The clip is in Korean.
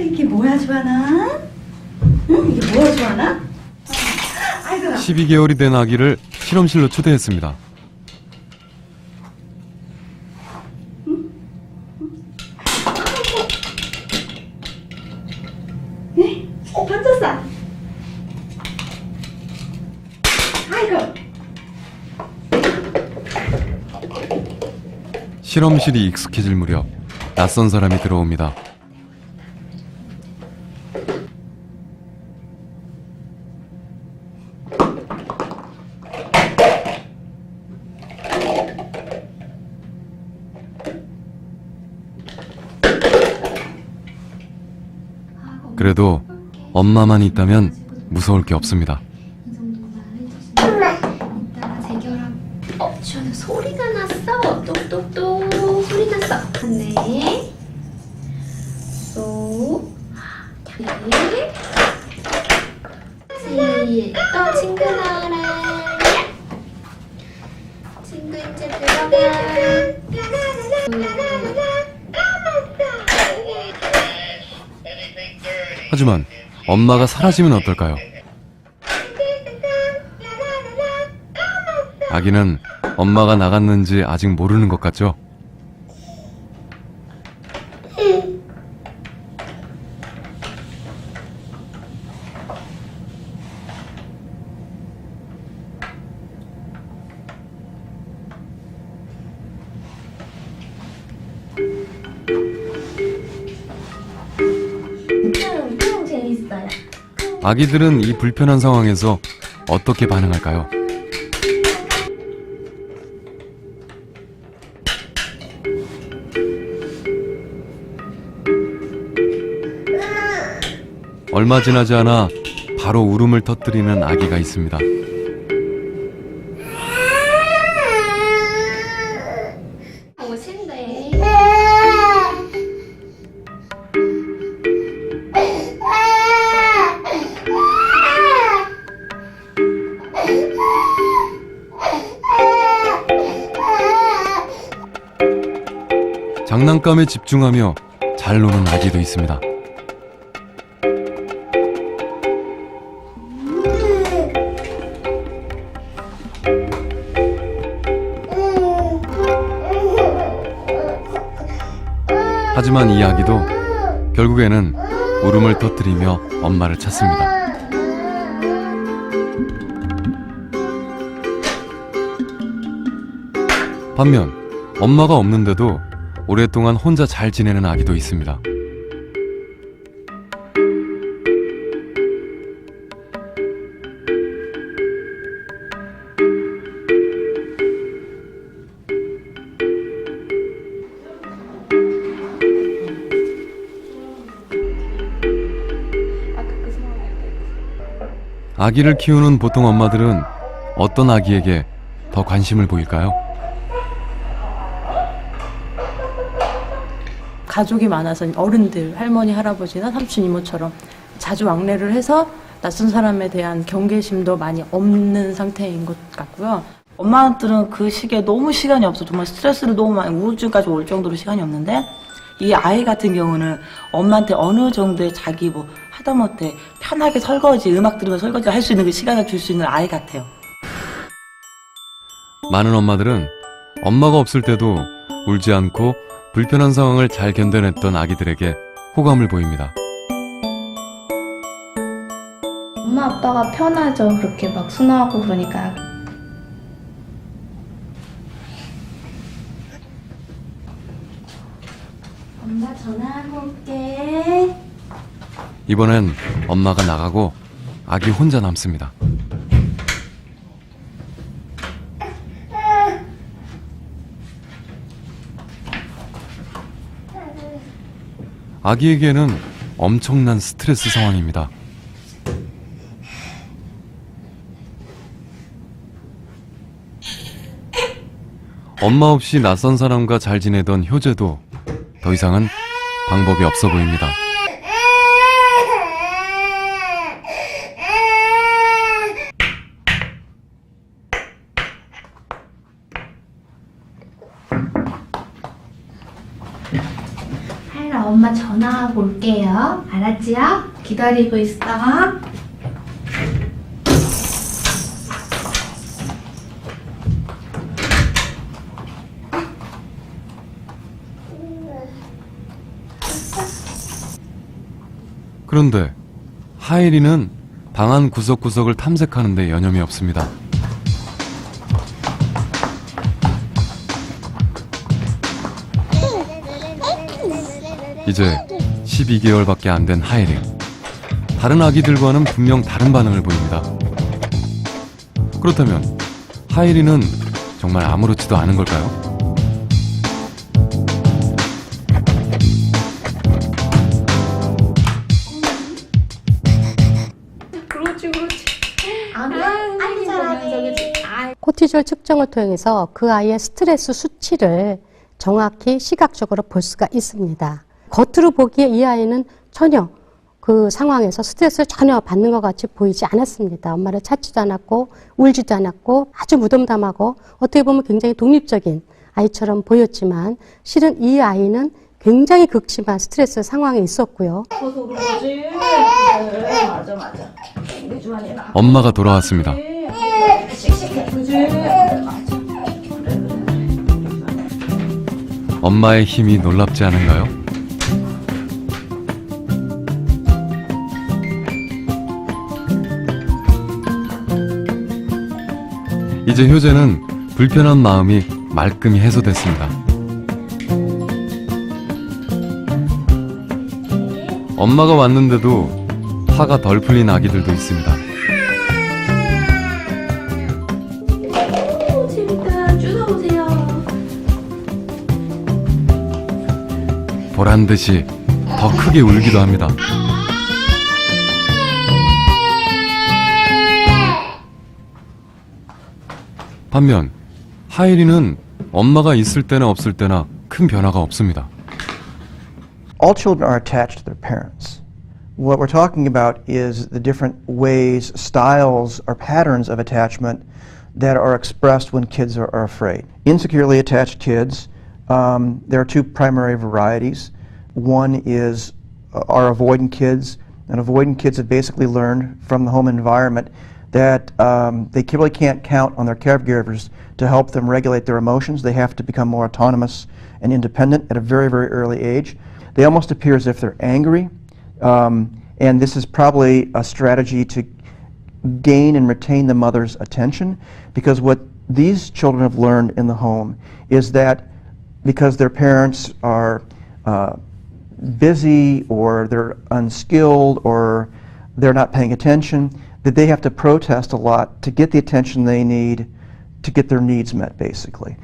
이게 뭐야 주하나? 응? 이게 뭐야 주하나? 아이고 12개월이 된 아기를 실험실로 초대했습니다. 예? 어 아이고 실험실이 익숙해질 무렵 낯선 사람이 들어옵니다. 그래도 엄마만 있다면 무서울 게 없습니다. 네. 또 친구 이제 하지만 엄마가 사라지면 어떨까요? 아기는 엄마가 나갔는지 아직 모르는 것 같죠? 아기들은 이 불편한 상황에서 어떻게 반응할까요? 얼마 지나지 않아 바로 울음을 터뜨리는 아기가 있습니다. 장난감에 집중하며 잘 노는 아기도 있습니다. 하지만 이 아기도 결국에는 울음을 터뜨리며 엄마를 찾습니다. 반면 엄마가 없는데도 오랫동안 혼자 잘 지내는 아기도 있습니다. 아기를 키우는 보통 엄마들은 어떤 아기에게 더 관심을 보일까요? 가족이 많아서 어른들, 할머니, 할아버지나 삼촌, 이모처럼 자주 왕래를 해서 낯선 사람에 대한 경계심도 많이 없는 상태인 것 같고요. 엄마들은 그 시기에 너무 시간이 없어. 정말 스트레스를 너무 많이, 우울증까지 올 정도로 시간이 없는데, 이 아이 같은 경우는 엄마한테 어느 정도의 자기 뭐, 하다못해 편하게 설거지, 음악 들으면서 설거지 할 수 있는 그 시간을 줄 수 있는 아이 같아요. 많은 엄마들은 엄마가 없을 때도 울지 않고 불편한 상황을 잘 견뎌냈던 아기들에게 호감을 보입니다. 엄마 아빠가 편하죠. 그렇게 막 순화하고 그러니까. 엄마 전화하고 올게 이번엔 엄마가 나가고 아기 혼자 남습니다. 아기에게는 엄청난 스트레스 상황입니다. 엄마 없이 낯선 사람과 잘 지내던 효재도 더 이상은 방법이 없어 보입니다. 엄마 전화 이따가 볼게요. 알았지요? 기다리고 있어. 그런데 하일이는 방 안 구석구석을 탐색하는데 여념이 없습니다. 이제 12개월밖에 안 된 하일이 다른 아기들과는 분명 다른 반응을 보입니다. 그렇다면 하일이는 정말 아무렇지도 않은 걸까요? 코티졸 측정을 통해서 그 아이의 스트레스 수치를 정확히 시각적으로 볼 수가 있습니다. 겉으로 보기에 이 아이는 전혀 그 상황에서 스트레스를 전혀 받는 것 같이 보이지 않았습니다. 엄마를 찾지도 않았고 울지도 않았고 아주 무덤덤하고 어떻게 보면 굉장히 독립적인 아이처럼 보였지만 실은 이 아이는 굉장히 극심한 스트레스 상황에 있었고요. 엄마가 돌아왔습니다. 엄마의 힘이 놀랍지 않은가요? 이제 효재는 불편한 마음이 말끔히 해소됐습니다. 엄마가 왔는데도 화가 덜 풀린 아기들도 있습니다. 오, 재밌다. 주워오세요. 보란 듯이 더 크게 울기도 합니다. 반면 하일이는 엄마가 있을 때나 없을 때나 큰 변화가 없습니다. all children are attached to their parents. What we're talking about is the different ways, styles, or patterns of attachment that are expressed when kids are, are afraid. Insecurely attached kids, um, there are two primary varieties. One is uh, are avoidant kids, and avoidant kids have basically learned from the home environment that um, they really can't count on their caregivers to help them regulate their emotions. They have to become more autonomous and independent at a very, very early age. They almost appear as if they're angry, um, and this is probably a strategy to gain and retain the mother's attention because what these children have learned in the home is that because their parents are uh, busy or they're unskilled or they're not paying attention, that they have to protest a lot to get the attention they need to get their needs met, basically.